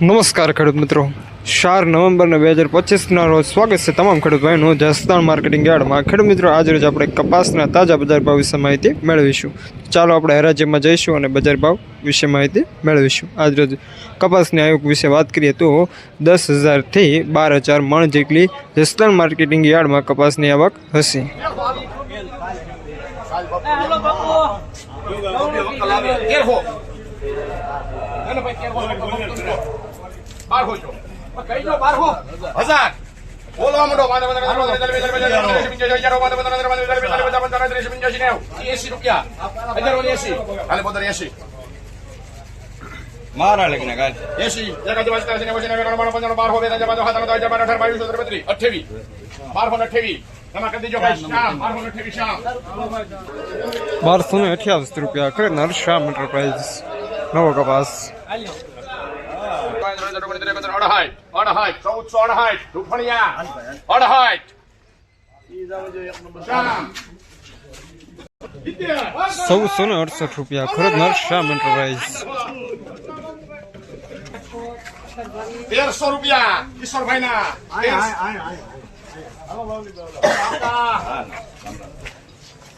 નમસ્કાર ખેડૂત મિત્રો. ચાર નવેમ્બરને બે હજાર પચીસના રોજ સ્વાગત છે તમામ ખેડૂત ભાઈનું જસદાણ માર્કેટિંગ યાર્ડમાં. ખેડૂત મિત્રો, આજ રોજ આપણે કપાસના તાજા બજાર ભાવ વિશે માહિતી મેળવીશું. ચાલો આપણે હરાજીમાં જઈશું અને બજાર ભાવ વિશે માહિતી મેળવીશું. આજ રોજ કપાસની આવક વિશે વાત કરીએ તો દસ હજારથી બાર હજાર મણ જેટલી જસદાણ માર્કેટિંગ યાર્ડમાં કપાસની આવક હશે. હેલો ભાઈ કેર એસી હાલે પોતાની એસી બાર હો બે હજાર બાર હજાર હજાર બાર અઢાર બાવીસ સત્તર બત્રીસ અઠ્યાવીસ બારસો ને અઠ્યાવીસ રૂપિયા ખરેખર શામ એન્ટરપ્રાઇઝ નવો કપાસ અડહાઈટ ચૌદસો અડહાઈટ રૂફણિયા અડહાઈટ ચૌદસો ને અડસઠ રૂપિયા ખરીદનાર શ્યામ એન્ટરપ્રાઇઝ તેરસો રૂપિયા કિશોરભાઈ ના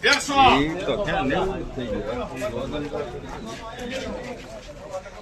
તેરસો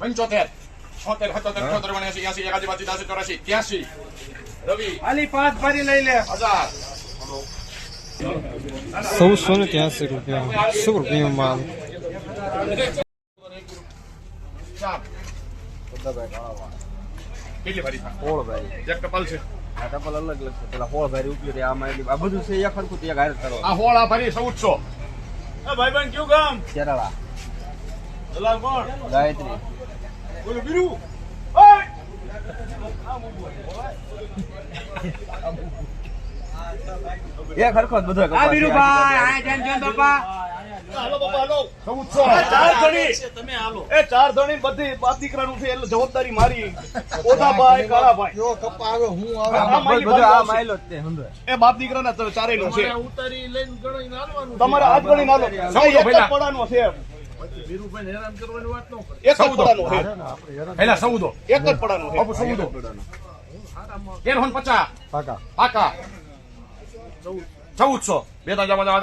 પંચોતેર છોતેર સત્તોતેર અઠોતેર ઓગણએંસી એંસી એકાસી બાસી ત્રાસી ચોરાસી ત્યાસી. રવિ. આલી પાંચ ફરી લઈ લે. હજાર. ચૌદસો ને ત્યાસી રૂપિયા. સુપર રૂપિયા માલ? કેટલી ભરી થાય ભાઈ એક ટપલ છે. આ ટપલ અલગ અલગ છે. પેલા હોળ ભાઈ ઉપયોગ છે આમાં આ બધું છે એક હરખું તે એક હારે કરવા આ હોળા ભરી ચૌદસો. એ ભાઈબંધ કયું કામ કેરળા. ગાયત્રી. એ ખરખો બધો આ બીરુભાઈ આ જન જન બાપા. જવાબદારી મારી. ઓદા ભાઈ હું આ માયલો એ બાપ દીકરાના ચારેયનો છે. ઉતારી લઈને ગણી નાલવાનું તમારે આજ ગણી નાલો સાહેબ છે એક સો બે ત્રણ જમા જવા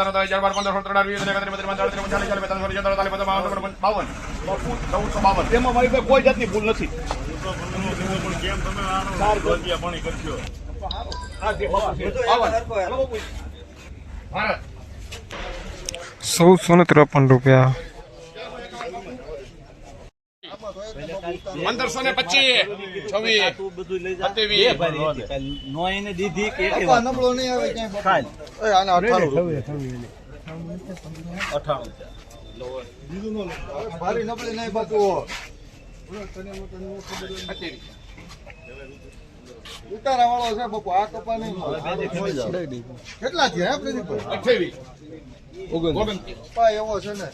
ચૌદસો બાવન. તેમાં મારી કોઈ જાતની ભૂલ નથી. ભારત ને ત્રેપન રૂપિયા. પંદરસો ને. પચીસ છવ્વીસ ઉતારા વાળો છે. બપો આ કપા નહીં કેટલા થયા પ્રદીપભાઈ અઠાવીસ એવો છે ને.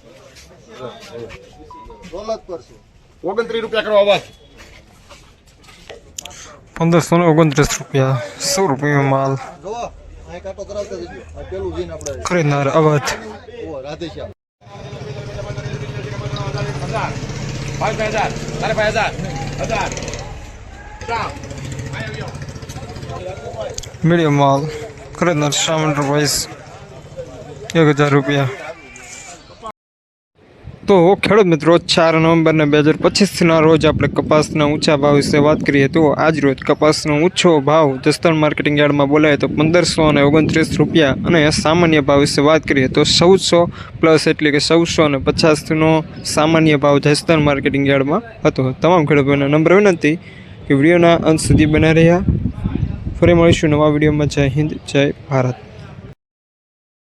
દોલતપર છું. ઓગણત્રીસ રૂપિયા કરો અવાજ. પંદરસો ને ઓગણત્રીસ રૂપિયા સો રૂપિયા માલ. ખરીદનાર અવાજ. મીડિયમ માલ. ખરીદનાર શ્યામ એન્ટરપ્રાઇઝ એક હજાર રૂપિયા. તો ખેડૂત મિત્રો, ચાર નવેમ્બરના બે હજાર પચીસના રોજ આપણે કપાસના ઊંચા ભાવ વિશે વાત કરીએ તો આજ રોજ કપાસનો ઊંચો ભાવ જસ્તણ માર્કેટિંગ યાર્ડમાં બોલાય તો પંદરસો અને ઓગણત્રીસ રૂપિયા અને સામાન્ય ભાવ વિશે વાત કરીએ તો ચૌદસો પ્લસ એટલે કે ચૌદસો અને પચાસનો સામાન્ય ભાવ જસ્તણ માર્કેટિંગ યાર્ડમાં હતો. તમામ ખેડૂતોને નંબર વિનંતી કે વિડીયોના અંત સુધી બના રહ્યા. ફરી મળીશું નવા વિડીયોમાં. જય હિન્દ, જય ભારત.